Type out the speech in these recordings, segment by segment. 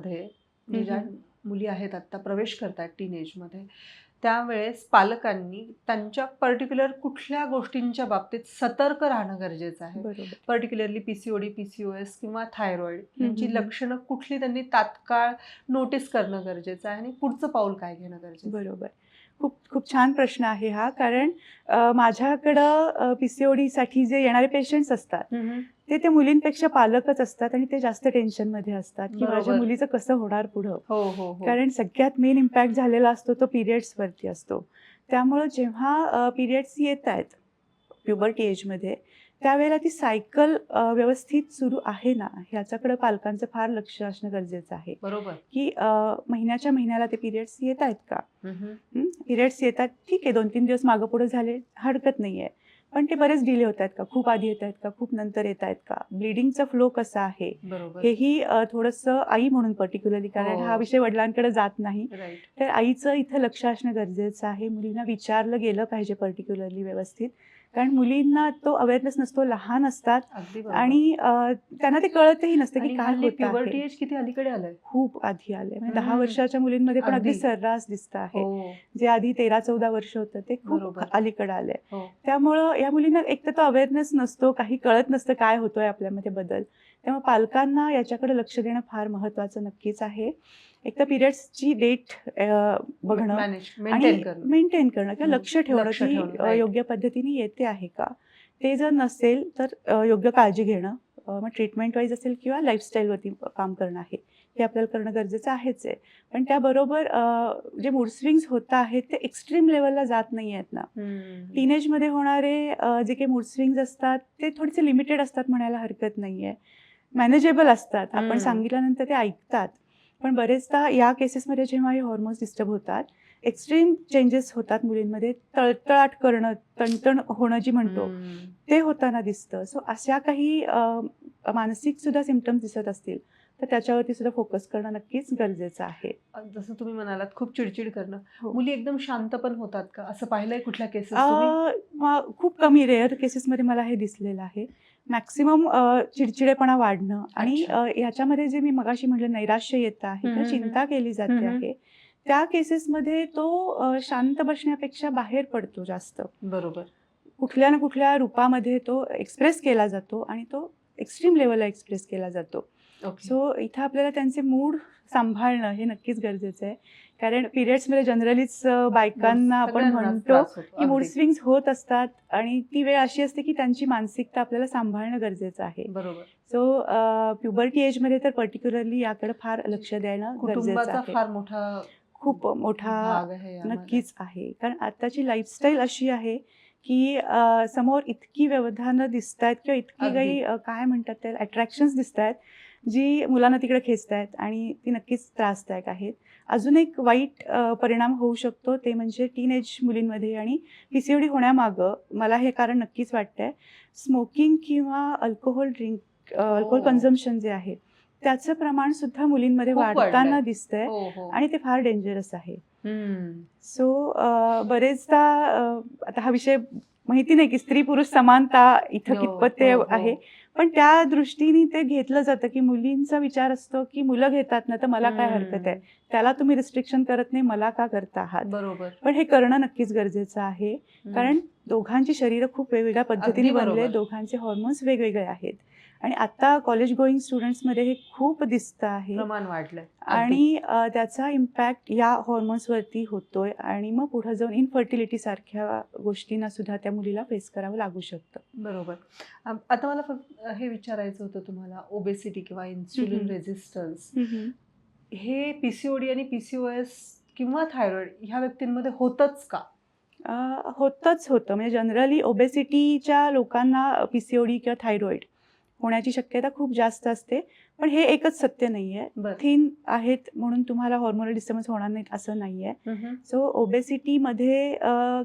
टीनेजमध्ये म्हणजे ज्या. मुली आहेत आता प्रवेश करतात टीनेजमध्ये त्यावेळेस पालकांनी त्यांच्या पर्टिक्युलर कुठल्या गोष्टींच्या बाबतीत सतर्क राहणं गरजेचं आहे पर्टिक्युलरली पीसीओडी पीसीओएस किंवा थायरॉइड यांची. लक्षणं कुठली त्यांनी तात्काळ नोटीस करणं गरजेचं आहे आणि पुढचं पाऊल काय घेणं गरजेचं? बरोबर खूप खूप छान प्रश्न आहे हा कारण माझ्याकडं पी सी ओ डीसाठी जे येणारे पेशंट्स असतात. ते त्या मुलींपेक्षा पालकच असतात आणि ते जास्त टेन्शनमध्ये असतात की माझ्या. मुलीचं कसं होणार पुढं? हो हो हो. कारण सगळ्यात मेन इम्पॅक्ट झालेला असतो तो पिरियड्सवरती असतो. त्यामुळं जेव्हा पिरियड्स येत आहेत प्युबर्टी एजमध्ये त्यावेळेला ती सायकल व्यवस्थित सुरू आहे ना? ह्याच्याकडे पालकांचं फार लक्ष असणं गरजेचं आहे. बरोबर. की महिन्याच्या महिन्याला ते पिरियड्स येत आहेत का. पिरियड्स येतात ठीक आहे दोन तीन दिवस मागं पुढे झाले हरकत नाही आहे पण ते बरेच डिले होत आहेत का? खूप आधी येत आहेत का? खूप नंतर येत आहेत का? ब्लिडिंगचा फ्लो कसा आहे? हेही थोडंसं आई म्हणून पर्टिक्युलरली कारण हो. हा विषय वडिलांकडे जात नाही. तर आईचं इथं लक्ष असणं गरजेचं आहे. मुलींना विचारलं गेलं पाहिजे पर्टिक्युलरली व्यवस्थित. कारण मुलींना तो अवेअरनेस नसतो लहान असतात. आणि त्यांना ते कळतही नसतं की काय होत age किती अलीकडे आलंय? खूप आधी आले म्हणजे दहा. वर्षाच्या मुलींमध्ये पण अगदी. सर्रास दिसत आहे. हो. जे आधी तेरा चौदा वर्ष होतं ते खूप. अलीकडे आलंय. हो. त्यामुळं या मुलींना एक तर तो अवेअरनेस नसतो काही कळत नसतं काय होतोय आपल्यामध्ये बदल. त्यामुळे पालकांना याच्याकडे लक्ष देणं फार महत्वाचं नक्कीच आहे एक तर पिरियड्सची डेट बघणं आणि मेंटेन करणं किंवा. लक्ष ठेवणं की. योग्य पद्धतीने येते आहे का ते जर नसेल तर योग्य काळजी घेणं मग ट्रीटमेंट वाईज असेल किंवा लाईफस्टाईलवरती काम करणं आहे हे आपल्याला करणं गरजेचं आहेच आहे पण त्याबरोबर जे मूड स्विंग्स होत आहेत ते एक्स्ट्रीम लेवलला जात नाही आहेत ना. टीनेजमध्ये होणारे जे काही मूड स्विंग्स असतात ते थोडेसे लिमिटेड असतात म्हणायला हरकत नाही आहे मॅनेजेबल असतात. आपण. सांगितल्यानंतर ते ऐकतात. पण बरेचदा या केसेसमध्ये जेव्हा हे हॉर्मोन्स डिस्टर्ब होतात एक्स्ट्रीम चेंजेस होतात मुलींमध्ये. तळतळाट करणं तणतण होणं जी म्हणतो. ते होताना दिसतं. सो अशा काही मानसिक सुद्धा सिमटम्स दिसत असतील. तर त्याच्यावरती सुद्धा फोकस करणं नक्कीच गरजेचं आहे. जसं तुम्ही म्हणालात खूप चिडचिड करणं. हो. मुली एकदम शांत पण होतात का? असं पाहिलंय कुठल्या केसेस खूप कमी रेअर केसेसमध्ये मला हे दिसलेलं आहे. मॅक्सिमम चिडचिडेपणा वाढणं आणि ह्याच्यामध्ये जे मी मगाशी म्हटलं नैराश्य येतं आहे किंवा चिंता केली जाते. आहे त्या केसेसमध्ये तो शांत बसण्यापेक्षा बाहेर पडतो जास्त. बरोबर. कुठल्या ना कुठल्या रूपामध्ये तो एक्सप्रेस केला जातो आणि तो एक्स्ट्रीम लेवलला एक्सप्रेस केला जातो. सो इथं आपल्याला त्यांचे मूड सांभाळणं हे नक्कीच गरजेचं आहे. कारण पिरियड्समध्ये जनरलीच बायकांना आपण म्हणतो की मूड. स्विंग्स होत असतात आणि ती वेळ अशी असते की त्यांची मानसिकता आपल्याला सांभाळणं गरजेचं आहे. बरोबर. सो प्युबर्टी एजमध्ये तर पर्टिक्युलरली याकडे फार लक्ष देणं गरजेचं आहे. फार मोठा खूप मोठा. नक्कीच आहे. कारण आताची लाईफस्टाईल अशी आहे की समोर इतकी व्यवधानं दिसत आहेत किंवा इतकी. काही काय म्हणतात ते अट्रॅक्शन्स दिसत आहेत जी मुलांना तिकडे खेचत आहेत आणि ती नक्कीच त्रासदायक आहेत अजून एक वाईट परिणाम होऊ शकतो ते म्हणजे टीन एज मुलींमध्ये आणि पी सी ओ डी होण्यामागं मला हे कारण नक्कीच वाटतंय स्मोकिंग किंवा अल्कोहोल ड्रिंक अल्कोहोल. कन्झम्पन जे आहे त्याचं प्रमाण सुद्धा मुलींमध्ये वाढताना. दिसतंय हो हो आणि ते फार डेंजरस आहे. सो बरेचदा आता हा विषय माहिती नाही की स्त्री पुरुष समानता इथं हो, कितपत ते हो, हो. आहे. पण त्या दृष्टीने ते घेतलं जातं की मुलींचा विचार असतो की मुलं घेतात ना तर मला काय हरकत आहे? त्याला तुम्ही रिस्ट्रिक्शन करत नाही मला का करता आहात? बरोबर. पण हे करणं नक्कीच गरजेचं आहे. कारण दोघांची शरीरं खूप वेगवेगळ्या पद्धतीने. बनले दोघांचे हॉर्मोन्स वेगवेगळे आहेत. आणि आता कॉलेज गोईंग स्टुडंट्समध्ये हे खूप दिसतं आहे. प्रमाण. आणि त्याचा इम्पॅक्ट या हॉर्मोन्सवरती होतोय आणि मग पुढे जाऊन इनफर्टिलिटी सारख्या गोष्टींना सुद्धा त्या मुलीला फेस करावं लागू शकतं. बरोबर. आता मला फक्त हे विचारायचं होतं तुम्हाला ओबेसिटी किंवा इन्सुलिन. रेझिस्टन्स हे पीसीओडी आणि पीसीओएस किंवा थायरॉइड ह्या व्यक्तींमध्ये होतच का? होतच होतं. म्हणजे जनरली ओबेसिटीच्या लोकांना पी सी ओ डी किंवा थायरॉइड होण्याची शक्यता खूप जास्त असते. पण हे एकच सत्य नाही आहे थिन आहेत म्हणून तुम्हाला हॉर्मोनल डिस्टर्बन्स होणार नाहीत असं नाही आहे. सो ओबेसिटीमध्ये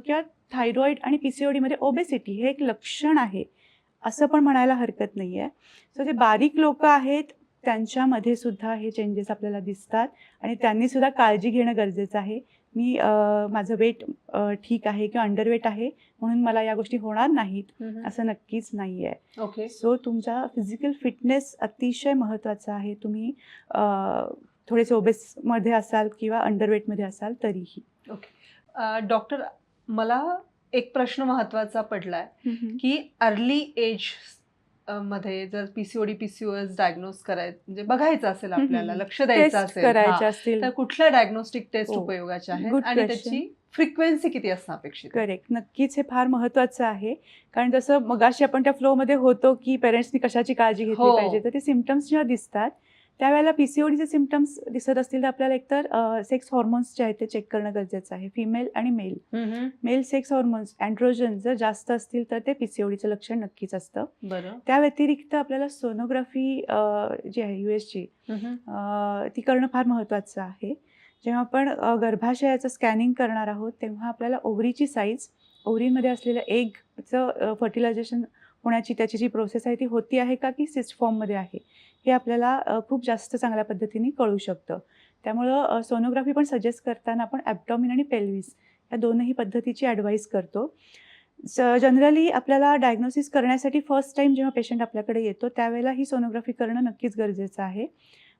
किंवा थायरॉइड आणि पी सी ओ डीमध्ये ओबेसिटी हे एक लक्षण आहे. असं पण म्हणायला हरकत नाही आहे सो जे बारीक लोक आहेत त्यांच्यामध्ये सुद्धा हे चेंजेस आपल्याला दिसतात. आणि त्यांनी सुद्धा काळजी घेणं गरजेचं आहे. मी माझं वेट ठीक आहे किंवा अंडरवेट आहे म्हणून मला या गोष्टी होणार नाहीत. असं नक्कीच नाही आहे ओके. सो तुमचा फिजिकल फिटनेस अतिशय महत्त्वाचा आहे. तुम्ही थोडेसे ओबेसमध्ये असाल किंवा अंडरवेटमध्ये असाल तरीही. अ, डॉक्टर मला एक प्रश्न महत्त्वाचा पडलाय की अर्ली एज मध्ये जर पीसीओडी पीसीओएस डायग्नोज करायचं म्हणजे बघायचं असेल आपल्याला. लक्ष द्यायचं असेल तर कुठल्या डायग्नोस्टिक टेस्ट. उपयोगाच्या आहेत आणि. त्याची फ्रिक्वेन्सी किती असणं अपेक्षित? करेक्ट नक्कीच हे फार महत्त्वाचं आहे कारण जसं मगाशी आपण त्या फ्लोमध्ये होतो की पेरेंट्सनी कशाची काळजी घेतली हो. पाहिजे तर ते सिमटम्स जेव्हा दिसतात त्यावेळेला पी सी ओडीचे सिमटम्स दिसत असतील तर आपल्याला एकतर सेक्स हॉर्मोन्स जे आहेत ते चेक करणं गरजेचं आहे. फिमेल आणि male male sex hormones androgen जर जास्त असतील तर ते पी सी ओडीचं लक्षण नक्कीच असतं. बरं. त्या व्यतिरिक्त आपल्याला सोनोग्राफी जी आहे यू एसची हम्म, ती करणं फार महत्त्वाचं आहे. जेव्हा आपण गर्भाशयाचं स्कॅनिंग करणार आहोत तेव्हा आपल्याला ओव्हरीची साईज ओव्हरीमध्ये असलेलं एगचं फर्टिलायझेशन होण्याची त्याची जी प्रोसेस आहे ती होती आहे का की सिस्ट फॉर्ममध्ये आहे? हे आपल्याला खूप जास्त चांगल्या पद्धतीने कळू शकतं. त्यामुळं सोनोग्राफी पण सजेस्ट करताना आपण ॲबडॉमिन आणि पेल्विस या दोनही पद्धतीची ॲडवाईस करतो. जनरली आपल्याला डायग्नोसिस करण्यासाठी फर्स्ट टाईम जेव्हा पेशंट आपल्याकडे येतो त्यावेळेला ही सोनोग्राफी करणं नक्कीच गरजेचं आहे.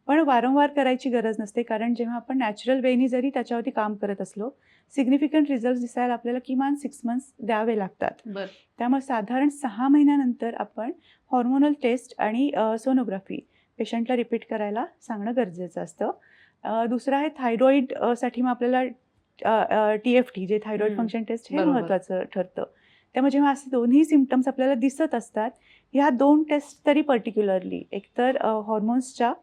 पण वारंवार करायची गरज नसते कारण जेव्हा आपण नॅचरल वेनी जरी त्याच्यावरती काम करत असलो सिग्निफिकंट रिझल्ट दिसायला आपल्याला किमान सिक्स मंथ्स द्यावे लागतात त्यामुळे साधारण सहा महिन्यानंतर आपण हॉर्मोनल टेस्ट आणि सोनोग्राफी पेशंटला रिपीट करायला सांगणं गरजेचं असतं दुसरं आहे थायरॉईड अ, साठी मग आपल्याला टी एफ टी जे थायरॉईड. फंक्शन टेस्ट हे बरोबर. महत्त्वाचं ठरतं त्यामुळे जेव्हा असे दोन्ही सिमटम्स आपल्याला दिसत असतात ह्या दोन टेस्ट तरी पर्टिक्युलरली एकतर हॉर्मोन्सच्या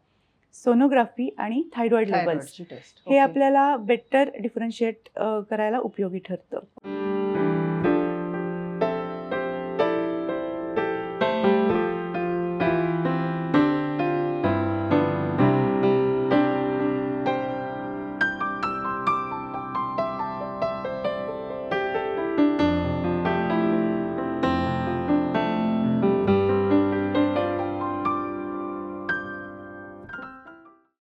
सोनोग्राफी आणि थायरॉईड लेवल्स हे आपल्याला बेटर डिफरन्शिएट करायला उपयोगी ठरतं.